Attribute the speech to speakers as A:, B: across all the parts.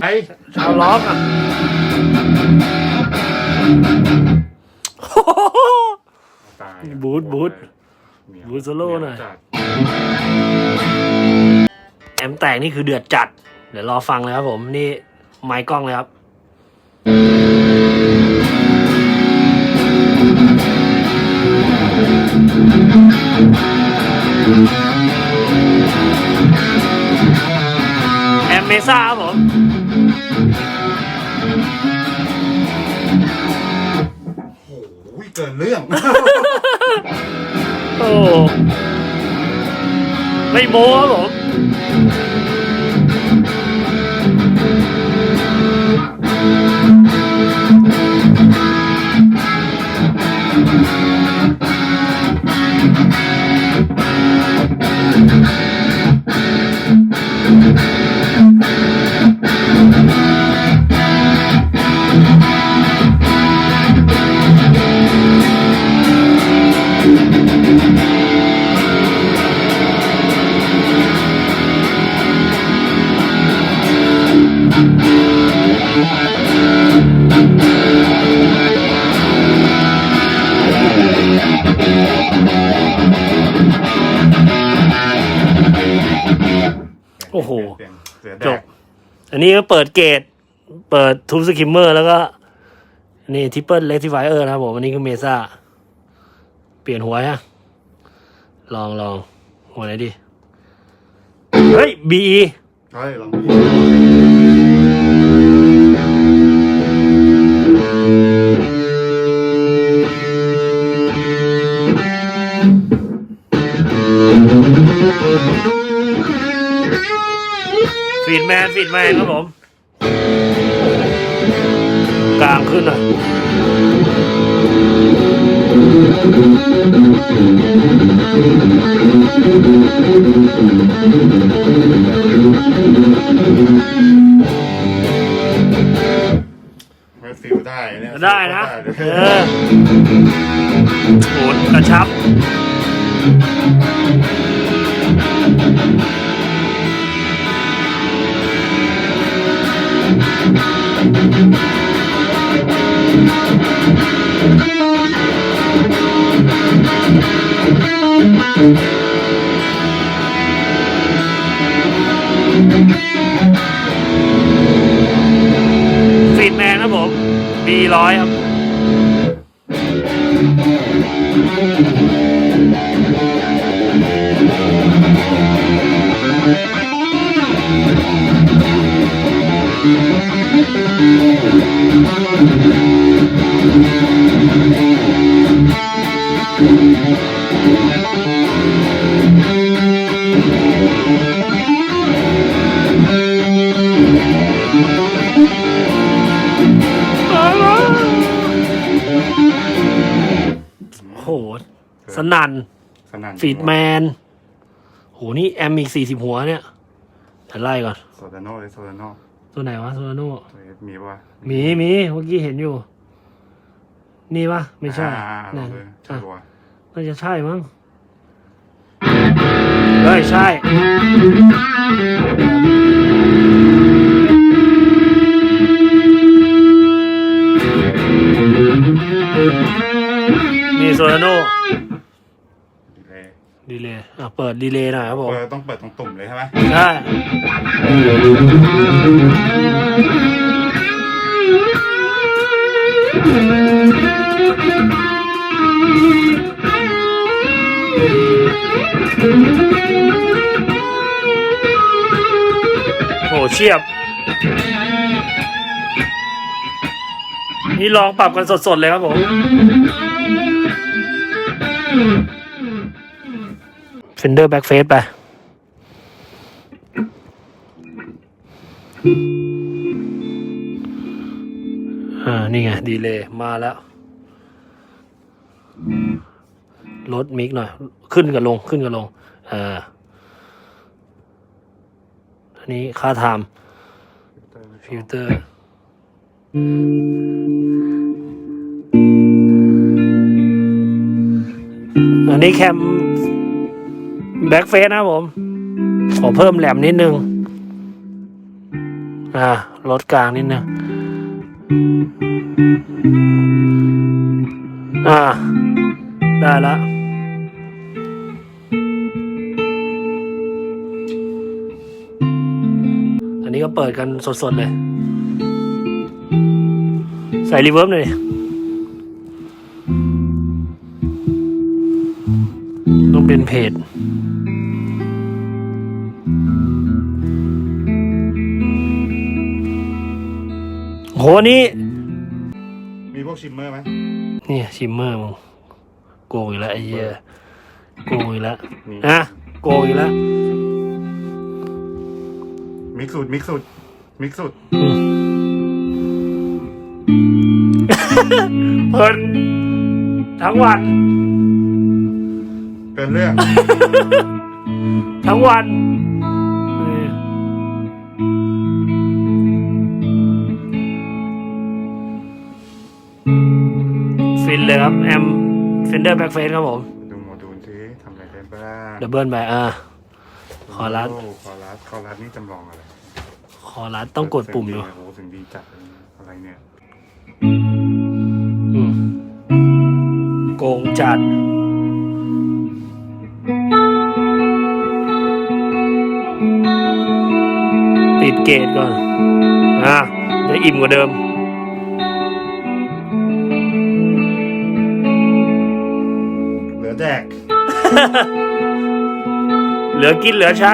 A: ไอ้
B: ชาวล็อกอะ
A: ตาย
B: บูทบูท
A: เหมียว
B: บูทโซโล่หน่อย
A: จัด
B: แอมแตกนี่คือเดือดจัด เดี๋ยวรอฟังเลยครับผม นี่ไมค์กล้องเลยครับ แอมเมซ่าครับผม
A: โอ้ยเกินเรื่อง
B: โอ้ไม่โม้ครับผม
A: เปลี่ยนเสือแด
B: จ
A: ก
B: บอันนี้ก็เปิดเกต เปิดทูบสกิมเมอร์แล้วก็ นี่ทิปเปิลเลติฟายเออร์นะครับผมอันนี้คือเมซ่า เปลี่ยนหัวฮะ ลองลองหัวไหนดี เฮ้ยบี
A: ใช่ลองดู
B: ดแมนฟีดแมนครับผม กลางขึ้นหน่อย
A: ไม่ฟิลได้เนี่ย
B: ได้นะ
A: ฟิล
B: เอ
A: ได้
B: อโหดกระชับ ฟีดแมนครับผม B ร้อยครับ นั่น
A: สนั่น
B: ฟีดแมนโหนี่แอมอีกสี่สิบหัวเนี่ยเดี๋ยวไล่ก่อน
A: โซดาโน่เลยโซดาโน่
B: ตัวไหนวะโซลาโน่
A: ตัวเอสมีปะวะ
B: มีมีเมื่อกี้เห็นอยู่ นี่ปะไม่ใช่
A: อ่าอ่าล
B: นั่
A: อนงเลยใช่
B: อะ
A: ปะวะ
B: น่าจะใช่มั้งเฮ้ยใช่ นี่โซลาโน่
A: เลย
B: ดีเลยอะเปิดดีเลยหน่อยครับผม
A: เปิดต้องเปิดตรงตุ่มเลยใช่ไหม
B: ใช่โหเชียบ นี่ลองปรับกันสดๆเลยครับผมเฟ นเดอร์แบ็กเฟสไปอ่า นี่ไง ดีเลยมาแล้ว ลดมิกหน่อย ขึ้นกับลง ขึ้นกับลง อ่าอันนี้ค่าไทม์ฟิลเตอร์อันนี้แคม แบ็กเฟสนะผม ขอเพิ่มแหลมนิดนึง อ่าลดกลางนิดนึง อ่า ได้แล้วอันนี้ก็เปิดกันสดๆเลย ใส่รีเวิร์บหน่อยต้องเป็นเพจ โหนี่
A: มีพวกชิมเมอร์ไหม
B: นี่ชิมเมอร์มึงโกงอีกแล้วไอ้เหี้ยโกงอีกแล้ว
A: มี
B: อะโกงอีกแล้ว
A: มิกสุดมิกสุดมิกสุด
B: อืมเพลินทั้งวัน
A: เกินเรื่อง
B: ทั้งวันนี่ ฟินเลยครับแอมฟินเดอร์แบ็กเฟสครับผม
A: ดูโมดูลสิทำอะไรได้บ้าง
B: ดับเบิลไปอะขอรัด
A: โคอรัดคอรัดนี่จำลองอะไร
B: ขอรัดต้องกดปุ่มดู
A: โอ้โหถึงดีจัดเลยอะไรเนี่ย
B: อืมโกงจัดปิดเกตก่อน อะเดี๋ยวอิ่มกว่าเดิม
A: เหลือกิ
B: นเหลือใช้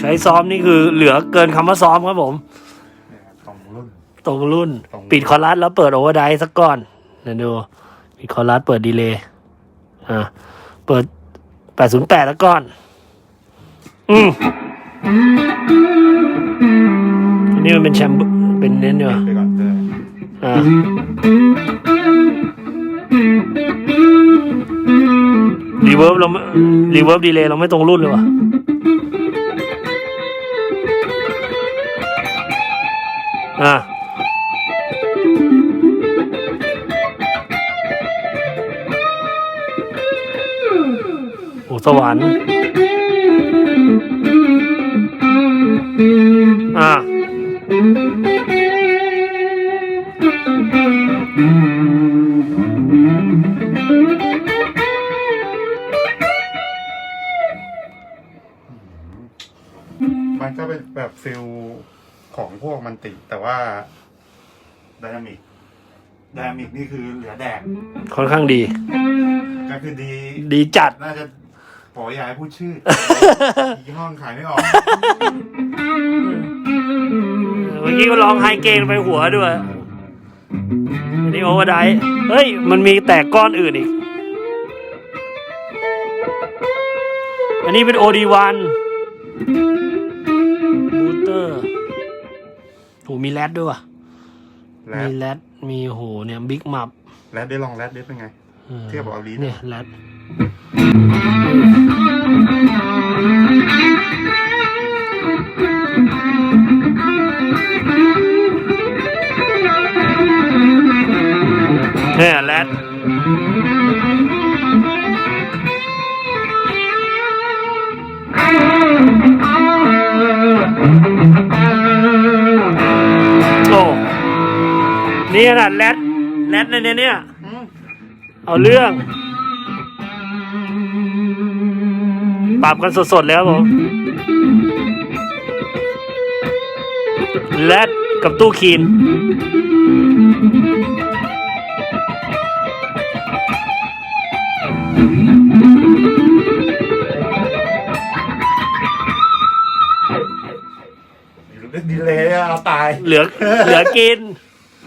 B: ใช้ซ้อมนี่คือเหลือเกินคำว่าซ้อมครับผม
A: เนี่ยสองรุ่น
B: ตรงรุ่น
A: ตรง
B: ปิดคอรัสแล้วเปิดโอเวอร์ไดสักก่อนเดี๋ยวดู ปิดคอรัสเปิดดีเลย์อ่าเปิด808แล้วก่อน อืมอันนี้มันเป็นแชมเบอร์เป็นเน้นเนอะ
A: ไปก่อนเจอ
B: อ่ารีเวิร์บเรารีเวิร์บดีเลย์เราไม่ตรงรุ่นเลยวะ อ่าโอ้สวรรค์อ่า
A: มันก็เป็นแบบฟิล พวกมันติแต่ว่าไดนามิกไดนามิกนี่คือเหลือแดก
B: ค่อนข้างดี
A: ก็คือดี
B: ดีจัด
A: น่าจะขออย่าให้พูดชื่อ ยี่ห้องขายไม่ออก
B: เมื่อกี้ก็ลองไฮเกนไปหัวด้วยอันนี้โอเวอร์ไดฟ์เฮ้ย มันมีแตกก้อนอื่นอีก อันนี้เป็น OD1 บู มีแรดด้วยว่ะ
A: แร
B: มี
A: ด
B: แรดมีโหเนี่ยบิ๊กมับ
A: แรดได้ลองแรดได้เป็นไง เทียบกับเอาลีด
B: เนี่ยแรดเนี่ยแรด ขนาดแรดแรดในเนี่ยเนี่ยเอาเรื่อง ปรับกันสดๆแล้วผมแรดกับตู้คีน
A: อยู่เล่นดีเลยอะเอาตาย
B: เหลือ เหลือกิน เ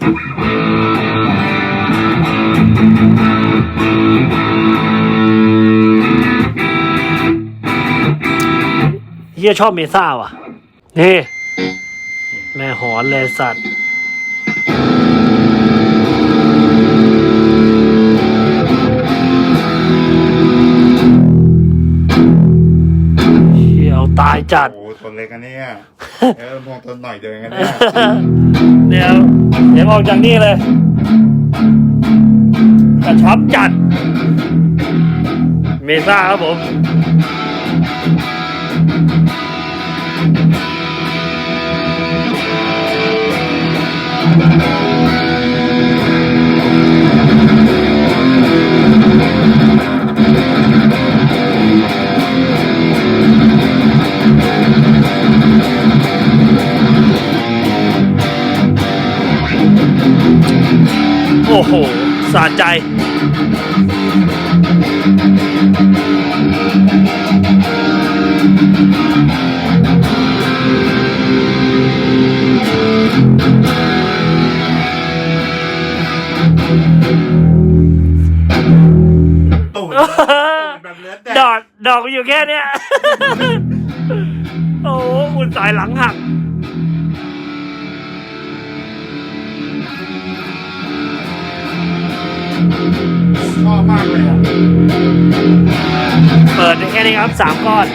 B: ฮียชอบเมซ่าว่ะ นี่ แม่หอนเลยสัตว์เฮียเตายจัด
A: เล็กอันเนี้ยเออมองตัวหน่อยเดียวเองอันเนี้ย
B: เดี๋ยวเดี๋ยวออกจากนี่เลยกระชับจัด เมซ่าครับผม ใจ
A: ตูดแบบเลือดแด
B: ดอกดอกอยู่แค่เนี้ย โอ้โหอุ่นสายหลังหัก
A: ชอบมากเลยอะ
B: เปิดแค่นี้ครับสามก้อน